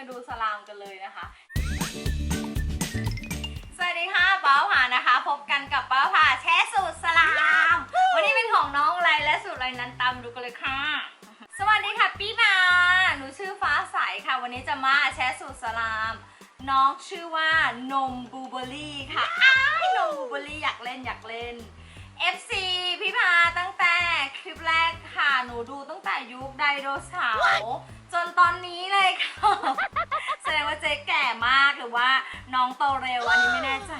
มาดูสลามกันเลยนะคะ สวัสดีค่ะป้าผ่านะคะ พบกันกับป้าผ่าแช่สูตรสลาม วันนี้เป็นของน้องอะไรและสูตรอะไรนั้นตามดูกันเลยค่ะ สวัสดีค่ะพี่มาหนูชื่อฟ้าใสค่ะ วันนี้จะมาแชร์สูตรสลาม น้องชื่อว่านมบูเบอรี่ค่ะอ้ายนมบูเบอรี่อยากเล่นอยากเล่น FC พี่พาตั้งแต่คลิปแรกค่ะ หนูดูตั้งแต่ยุคไดโนเสาร์จ นตอนนี้เลยค่ะ แสดงว่าเจ๊แก่มากหรือว่าน้องโตเร็วอันนี้ไม่แน่ใจ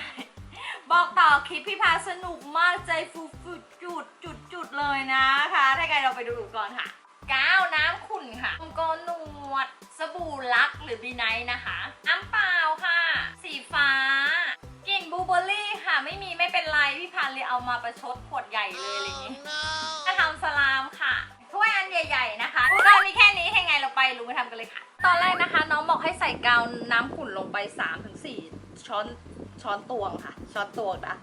บอกต่อคลิปพี่พาสนุกมากใจฟูฟูจุดจุดจุดเลยนะคะ ถ้าไงเราไปดูก่อนค่ะก้าวน้ำขุ่นค่ะโกนหนวด สบู่ลักหรือบีไนท์นะคะน้ำเปล่าค่ะ สีฟ้ากลิ่นบูเบอร์รี่ค่ะ ไม่มีไม่เป็นไร พี่พาเลยเอามาประชดขวดใหญ่เลยอะไรอย่างนี้ เลยค่ะ ตอนแรกนะคะ น้องบอกให้ใส่กาวน้ำขุ่นลงไป 3-4 ช้อนช้อนตวงค่ะ ช้อนตวงนะ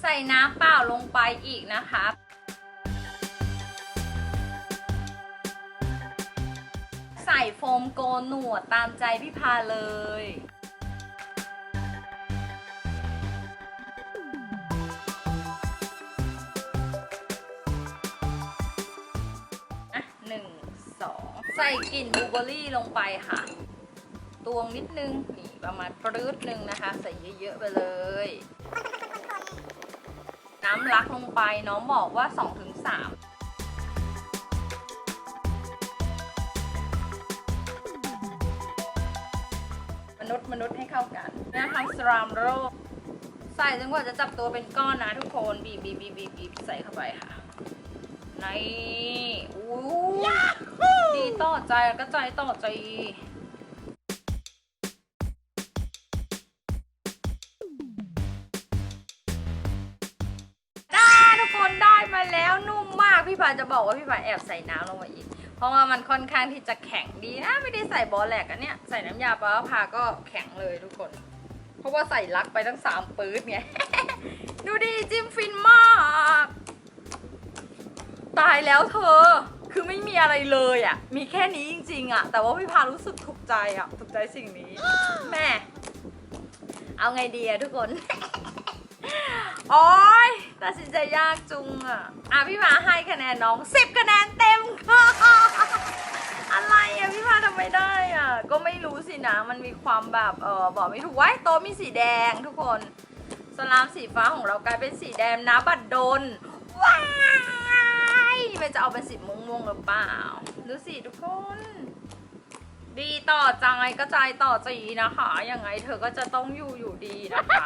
ใส่น้ำเปล่าลงไปอีกนะคะ ใส่โฟมโกนหนวดตามใจพี่พาเลย ใส่กลิ่นบลูเบอร์รี่ลงไปค่ะ ตวงนิดนึง นี่ประมาณปรื๊ดนึงนะคะ ใส่เยอะๆไปเลย น้ำลักลงไปน้องบอกว่า 2-3มนุษย์มนุษย์ให้เข้ากันนะทำสลามโรลใส่จนกว่าจะจับตัวเป็นก้อนนะทุกคนบีบบีบบีบบีบใส่เข้าไปค่ะ ในอู้ ดีต่อใจแล้วก็ใจต่อใจ ได้ทุกคนได้มาแล้วนุ่มมากพี่พาจะบอกว่าพี่พาแอบใส่น้ำลงมาอีก เพราะว่ามันค่อนข้างที่จะแข็งดีนะไม่ได้ใส่บอลแหลกอันเนี้ยใส่น้ำยาปลาพาก็แข็งเลยทุกคน เพราะว่าใส่ลักไปตั้งสามปื๊ดไงดูดิจิ้มฟินมาก ตายแล้วเธอ คือไม่มีอะไรเลยอะ่ะ มีแค่นี้จริงๆอะ่ะ แต่ว่าพี่พารู้สึกถูกใจอะ่ะ ถูกใจสิ่งนี้ แม่ เอาไงดีอะทุกคน โอ๊ยตัดสินใจยากจุงอะ อะพี่พาให้คะแนนน้องสิบคะแนนเต็มค่ะ อะไรอะพี่พาทำไมได้อะ ก็ไม่รู้สินะ มันมีความแบบเออบอกไม่ถูกไว้โต๊ะมีสีแดงทุกคน สลามสีฟ้าของเรากลายเป็นสีแดงนะบัดดลว้ายมัน จะเอาเป็นสีม่วงๆหรือเปล่า ดูสิทุกคน ดีต่อใจก็ใจต่อจีนะคะ ยังไงเธอก็จะต้องอยู่อยู่ดีนะคะ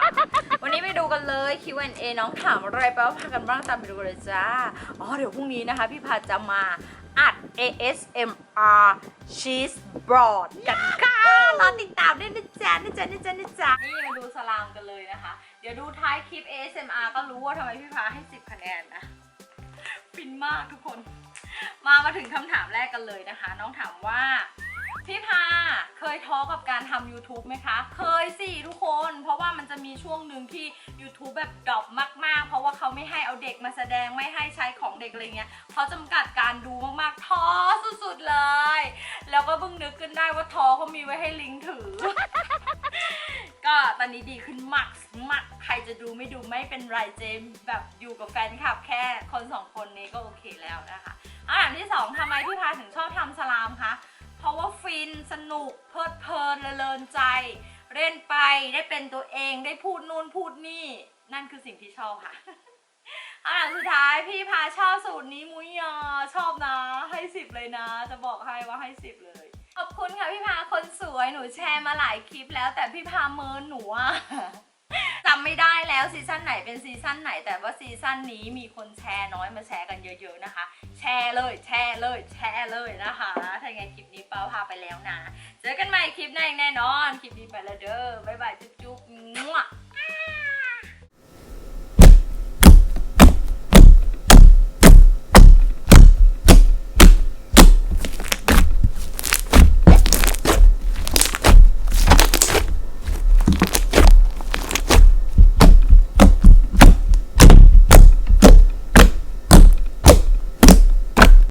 วันนี้ไปดูกันเลย Q&A น้องถามอะไรไปว่าพากันบ้างตามไปดูกันเลยจ้า อ๋อเดี๋ยวพรุ่งนี้นะคะ พี่พาจะมาอัด ASMR Cheese Board กันค่ะรอติดตามด้วยนะจ๊ะนะจ๊ะนะจ๊ะนะจ๊ะนี่มาดูสลามกันเลยนะคะ เดี๋ยวดูท้ายคลิป ASMR ก็รู้ว่าทำไมพี่พาให้ 10 คะแนนนะ ฟินมากทุกคน มามาถึงคำถามแรกกันเลยนะคะ น้องถามว่า พี่พาเคยท้อกับการทำ YouTube ไหมคะ เคยสิทุกคน เพราะว่ามันจะมีช่วงหนึ่งที่ YouTube แบบดรอปมาก ๆ เพราะว่าเขาไม่ให้เอาเด็กมาแสดงไม่ให้ใช้ของเด็กอะไรเงี้ยเขาจำกัดการดูมากๆท้อสุดๆเลย แล้วก็เพิ่งนึกขึ้นได้ว่าท้อเขามีไว้ให้ลิงก์ถือก็ต อนนี้ดีขึ้นมากมากใครจะดูไม่ดูไม่เป็นไรเจมส์แบบอยู่กับแฟนคลับแค่คนสองคนนี้ก็โอเคแล้วนะคะคำถามที่สองทำไมพี่พาถึงชอบทำสลามคะเพราะว่าฟินสนุกเพลิดเพลินละเลนใจ เล่นไปได้เป็นตัวเองได้พูดนู่นพูดนี่ นั่นคือสิ่งที่ชอบค่ะคำถามสุดท้ายพี่พาชอบสูตรนี้มุ้ยยอชอบนะ ให้สิบเลยนะ จะบอกให้ว่าให้สิบเลย ขอบคุณค่ะพี่พาคนสวยหนูแชร์มาหลายคลิปแล้ว แต่พี่พาเมินหนูอะจำไม่ได้แล้วซีซั่นไหนเป็นซีซั่นไหน แต่ว่าซีซั่นนี้มีคนแชร์น้อยมาแชร์กันเยอะๆนะคะ แชร์เลย แชร์เลย แชร์เลยนะคะถ้าไงคลิปนี้เป้าพาไปแล้วนะ เจอกันใหม่คลิปหน้าอย่างแน่นอน คลิปนี้ไปแล้วเด้อบ๊ายบายจุ๊บๆมั่ว